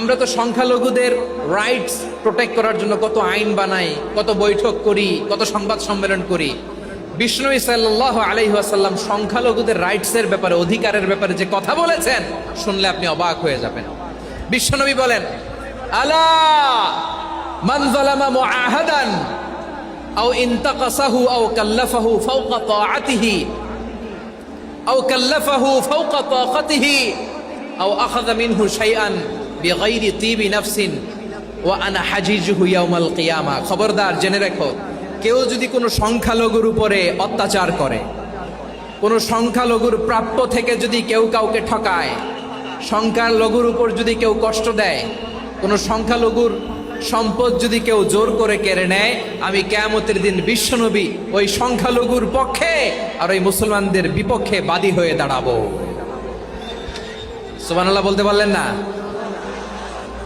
আমরা তো সংখ্যালঘুদের রাইটস প্রোটেক্ট করার জন্য কত আইন বানাই, কত বৈঠক করি, কত সংবাদ সম্মেলন করি। বিষ্ণু সাল্লাহ আলাইহাসাল্লাম সংখ্যালঘুদের রাইটসের ব্যাপারে, অধিকারের ব্যাপারে যে কথা বলেছেন, শুনলে আপনি অবাক হয়ে যাবেন। বিশ্বনবী বলেন, আলা আও কাল্লাফাহু বিগাইরি তিবি নাফসিন ওয়া আনা হাজিজুহু ইয়াউমাল কিয়ামা। খবরদার, জেনে রেখো, কেউ যদি কোনো সংখ্যালঘুর উপরে অত্যাচার করে, কোনো সংখ্যালঘুর প্রাপ্য থেকে যদি কেউ কাউকে ঠকায়, সংখ্যালঘুর উপর যদি কেউ কষ্ট দেয়, কোনো সংখ্যালঘুর সম্পদ যদি কেউ জোর করে কেড়ে নেয়, আমি কেয়ামতের দিন বিশ্বনবী ওই সংখ্যালঘুর পক্ষে আর ওই মুসলমানদের বিপক্ষে বাদী হয়ে দাঁড়াবো। সুবহানাল্লাহ বলতে পারলেন না?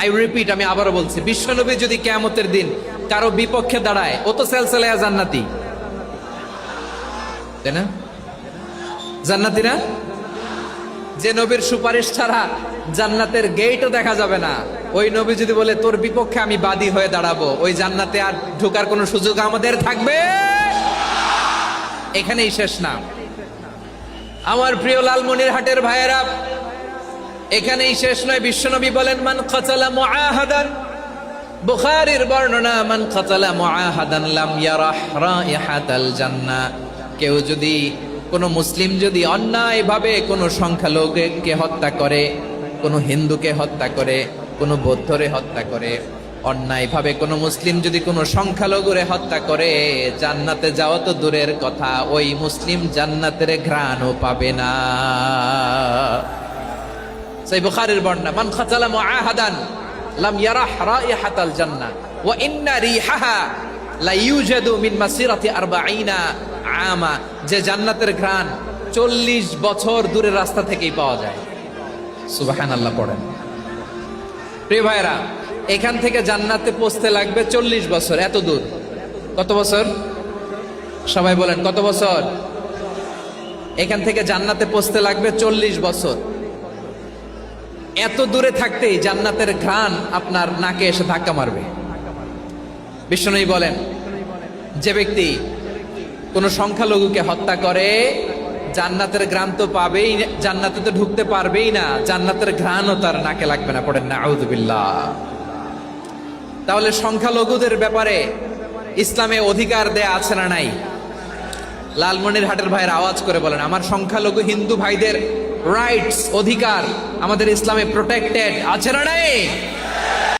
আই রিপিট আমি আবারও বলছি, বিশ্বনবী যদি কেয়ামতের দিন কারও বিপক্ষে দাঁড়ায়, ও তো সেলসেলায়া জান্নাতি। তাই না? জান্নাতি না? যে নবীর সুপারিশ ছাড়া জান্নাতের গেটও দেখা যাবে না। ওই নবী যদি বলে, তোর বিপক্ষে আমি বাদী হয়ে দাঁড়াবো, ওই জান্নাতে আর ঢোকার কোনো সুযোগ আমাদের থাকবে? এখানেই শেষ না আমার প্রিয় লালমনির হাটের ভাইয়েরা এখানেই শেষ নয়। বিশ্বনবী বলেন, মান খাচালা মুআহাদান। বুখারীর বর্ণনা, মান খাচালা মুআহাদান লাম ইয়ারাহ রাইহাতাল জান্নাহ কেউ যদি, কোনো মুসলিম যদি অন্যায়ভাবে কোনো সংখ্যালঘুকে হত্যা করে, কোনো হিন্দুকে হত্যা করে, কোনো বৌদ্ধরে হত্যা করে, অন্যায়ভাবে কোনো মুসলিম যদি কোনো সংখ্যালঘুরে হত্যা করে, জান্নাতে যাওয়া তো দূরের কথা, ওই মুসলিম জান্নাতের ঘ্রাণও পাবে না। সেই বুখারীর বর্ণনা, মান খাতালা মুআহাদান লাম ইয়ারাহ রাইহাতাল জান্নাহ ওয়া ইন্না রিহাহা লা ইউজাদু মিন মাসিরাতি 40 আমা যে জান্নাতের ঘ্রাণ 40 বছর দূরের রাস্তা থেকেই পাওয়া যায়। সুবহানাল্লাহ, পড়েন। প্রিয় ভাইরা এখান থেকে জান্নাতে পৌঁছতে লাগবে চল্লিশ বছর, এত দূর। কত বছর? সবাই বলেন, কত বছর? এখান থেকে জান্নাতে পৌঁছতে লাগবে চল্লিশ বছর। এত দূরে থাকতেই জান্নাতের ঘ্রাণ আপনার নাকে এসে ধাক্কা মারবে। বিষ্ণুই বলেন, যে ব্যক্তি কোন সংখ্যালঘুকে হত্যা করে, জান্নাতের গ্রাম তো পাবেই, জান্নাতে তো ঢুকতে পারবেই না, জান্নাতের ঘ্রাণও তার নাকে লাগবে না। পড়েন না আউদুবিল্লাহ তাহলে সংখ্যালঘুদের ব্যাপারে ইসলামে অধিকার দেয়া আছে না নাই? লালমনির হাটের ভাইয়ের আওয়াজ করে বলেন, আমার সংখ্যালঘু হিন্দু ভাইদের রাইটস অধিকার আমাদের ইসলামে প্রোটেক্টেড আছে না নাই?